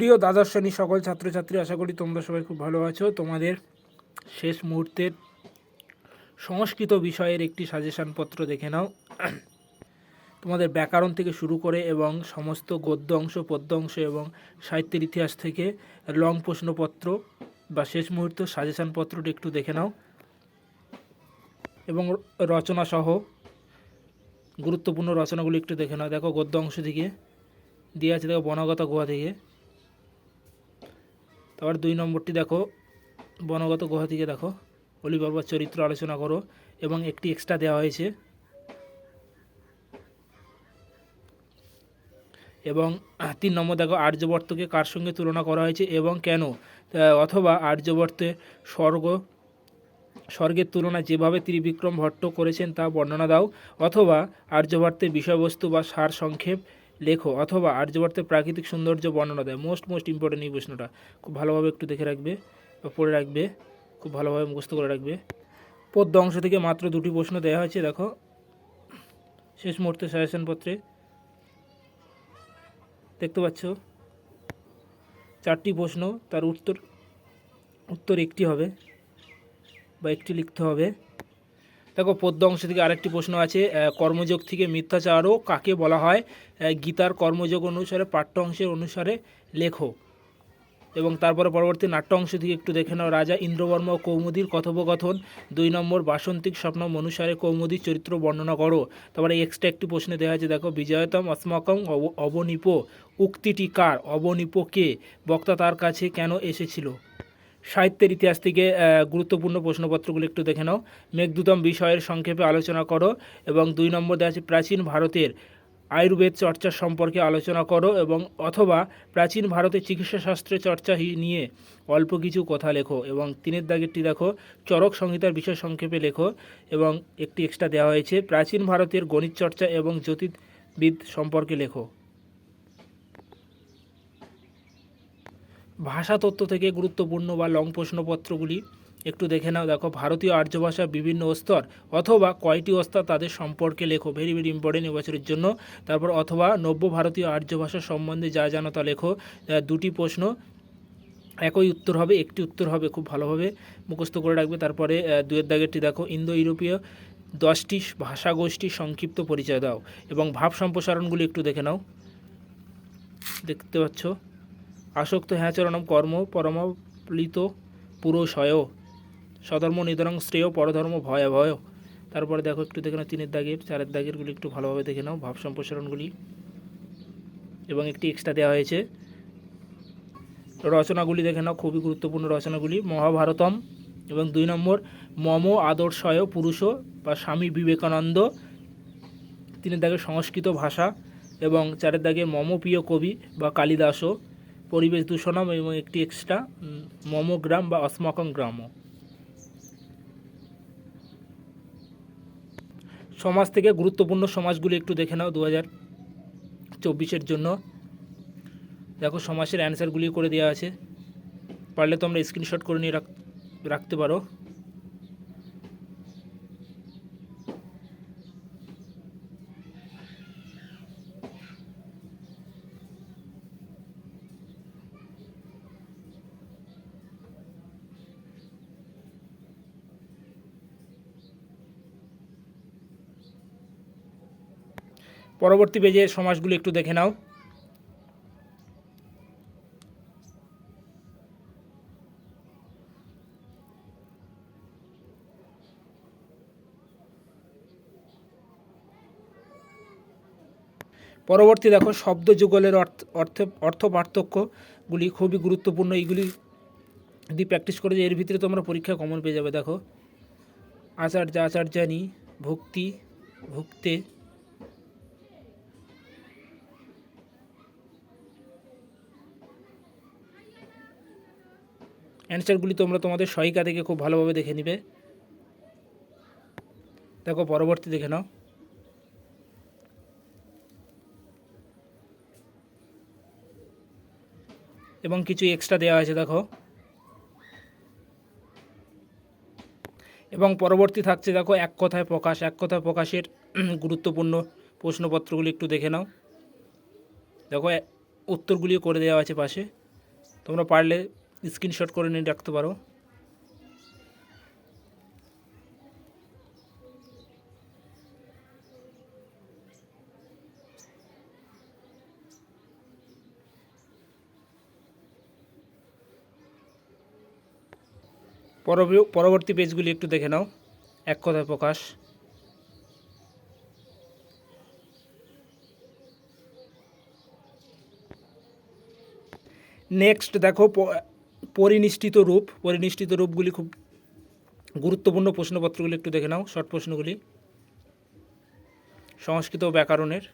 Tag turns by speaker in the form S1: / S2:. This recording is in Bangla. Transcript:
S1: প্রিয় দ্বাদশ শ্রেণির সকল ছাত্রছাত্রী, আশা করি তোমরা সবাই খুব ভালো আছো। তোমাদের শেষ মুহূর্তের সংস্কৃত বিষয়ের একটি সাজেশন পত্র দেখে নাও। তোমাদের ব্যাকরণ থেকে শুরু করে এবং সমস্ত গদ্য অংশ, পদ্য অংশ এবং সাহিত্যের ইতিহাস থেকে লং প্রশ্নপত্র বা শেষ মুহূর্ত সাজেশন পত্রটি একটু দেখে নাও। এবং রচনা সহ গুরুত্বপূর্ণ রচনাগুলি একটু দেখে নাও। দেখো গদ্য অংশ থেকে, দিয়ে আছে দেখো বনগত গুহা থেকে। তারপর দুই নম্বরটি দেখো, বনগত গুহা থেকে দেখো অলি বাবার চরিত্র আলোচনা করো এবং একটি এক্সট্রা দেওয়া হয়েছে। এবং তিন নম্বর দেখো, আর্যবর্তকে কার সঙ্গে তুলনা করা হয়েছে এবং কেন? অথবা আর্যবর্তে স্বর্গ, স্বর্গের তুলনা যেভাবে ত্রিবিক্রম ভট্ট করেছেন তা বর্ণনা দাও। অথবা আর্যভট্টের বিষয়বস্তু বা সার সংক্ষেপ লেখো অথবা আর্যভট্টের প্রাকৃতিক সৌন্দর্য বর্ণনা দেয়। মোস্ট মোস্ট ইম্পর্টেন্ট এই প্রশ্নটা। খুব ভালোভাবে একটু দেখে রাখবে, বা পড়ে রাখবে, খুব ভালোভাবে মুখস্থ করে রাখবে। পদ্য অংশ থেকে মাত্র দুটি প্রশ্ন দেওয়া হয়েছে, দেখো। শেষ মুহূর্তে সাজেশন পত্রে। দেখতে পাচ্ছ? চারটি প্রশ্ন, তার উত্তর উত্তর একটি হবে, বা একটি লিখতে হবে। দেখো পদ্য অংশ থেকে আরেকটি প্রশ্ন আছে কর্মযোগ থেকে মিথ্যাচারও কাকে বলা হয়? গীতার কর্মযোগ অনুসারে, পাঠ্য অংশের অনুসারে লেখো। এবং তারপরে পরবর্তী নাট্য অংশ থেকে একটু দেখে নাও, রাজা ইন্দ্রবর্মা ও কৌমুদীর কথোপকথন। দুই নম্বর, বাসন্তিক স্বপ্ন অনুসারে কৌমুদীর চরিত্র বর্ণনা করো। তারপরে এক্সট্রা একটি প্রশ্নে দেওয়া আছে, দেখো, বিজয়তম অস্মাকম অব- অবনিপ, উক্তিটি কার? অবনিপ কে? বক্তা তার কাছে কেন এসেছিল? সাহিত্যের ইতিহাস থেকে গুরুত্বপূর্ণ প্রশ্নপত্রগুলো একটু দেখে নাও। মেঘদূতম বিষয়ের সংক্ষেপে আলোচনা করো এবং দুই নম্বর দেওয়া আছে, প্রাচীন ভারতের আয়ুর্বেদ চর্চা সম্পর্কে আলোচনা করো এবং অথবা প্রাচীন ভারতের চিকিৎসা শাস্ত্রের চর্চা নিয়ে অল্প কিছু কথা লেখো এবং তিনের দাগেরটি দেখো, চরক সংহিতার বিষয় সংক্ষেপে লেখো এবং একটি এক্সট্রা দেওয়া হয়েছে, প্রাচীন ভারতের গণিত চর্চা এবং জ্যোতির্বিদ সম্পর্কে লেখো। ভাষা তত্ত্ব থেকে গুরুত্বপূর্ণ বা লং প্রশ্নপত্রগুলি একটু দেখে নাও। দেখো, ভারতীয় আর্য ভাষা বিভিন্ন স্তর অথবা কয়টি স্তর তাদের সম্পর্কে লেখো। ভেরি ভেরি ইম্পর্টেন্ট এবছরের জন্য। তারপর অথবা নব্য ভারতীয় আর্য ভাষা সম্বন্ধে যা জানো তা লেখো। দুটি প্রশ্ন। একই উত্তর হবে, একটি উত্তর হবে, খুব ভালোভাবে মুখস্থ করে রাখবে। তারপরে দুয়ের দাগেরটি দেখো। ইন্দো ইউরোপীয় দশটি ভাষাগোষ্ঠীর সংক্ষিপ্ত পরিচয় দাও এবং ভাব সম্প্রসারণগুলি একটু দেখে নাও। দেখতে পাচ্ছ? আসক্ত হ্যাচরণম কর্ম পরমপ্লিত পুরুষয় সধর্ম নিধনং শ্রেয়, পরধর্ম ভয় ভয় তারপরে দেখো, একটু দেখে নাও, তিনের দাগের, চারের দাগেরগুলি একটু ভালোভাবে দেখে নাও, ভাব সম্প্রসারণগুলি। এবং একটি এক্সট্রা দেওয়া হয়েছে। রচনাগুলি দেখে নাও, খুবই গুরুত্বপূর্ণ রচনাগুলি। মহাভারতম এবং দুই নম্বর, মম আদর্শয় পুরুষ বা স্বামী বিবেকানন্দ। তিনের দাগে সংস্কৃত ভাষা এবং চারের দাগে মম প্রিয় কবি বা কালিদাসও। পরিবেশ দূষণম এবং একটি এক্সট্রা মমোগ্রাম বা অস্মকং গ্রামও। সমাজ থেকে গুরুত্বপূর্ণ সমাজগুলি একটু দেখে নাও দু হাজার চব্বিশের জন্য। দেখো, সমাজের অ্যান্সারগুলি করে দেওয়া আছে। পারলে তোমরা স্ক্রিনশট করে নিয়ে রাখ- রাখতে পারো। পরবর্তী পেজে সমাজগুলি একটু দেখে নাও। পরবর্তী দেখো, শব্দ যুগলের অর্থ অর্থ অর্থ পার্থক্যগুলি খুবই গুরুত্বপূর্ণ। এইগুলি যদি প্র্যাকটিস করে যে এর ভিতরে তোমরা পরীক্ষা কমন পেয়ে যাবে, দেখো। আচার্য আচার্যানি ভক্তি, ভুক্তে অ্যান্সারগুলি তোমরা তোমাদের সহায়িকা থেকে খুব ভালোভাবে দেখে নিবে। দেখো, পরবর্তী দেখে নাও। এবং কিছু এক্সট্রা দেওয়া আছে দেখো। এবং পরবর্তী থাকছে, দেখো, এক কথায় প্রকাশ। এক কথায় প্রকাশের গুরুত্বপূর্ণ প্রশ্নপত্রগুলি একটু দেখে নাও। দেখো উত্তরগুলিও করে দেওয়া আছে পাশে। তোমরা পারলে স্ক্রিনশট করে নিয়ে রাখতে পারো। পরবর্তী পেজগুলি একটু দেখে নাও। এক কথায় প্রকাশ। নেক্সট দেখো পরিনিষ্ঠিত রূপ পরিনিষ্ঠিত রূপগুলি খুব গুরুত্বপূর্ণ প্রশ্নপত্রগুলি একটু দেখে নাও শর্ট প্রশ্নগুলি। সংস্কৃত ব্যাকরণের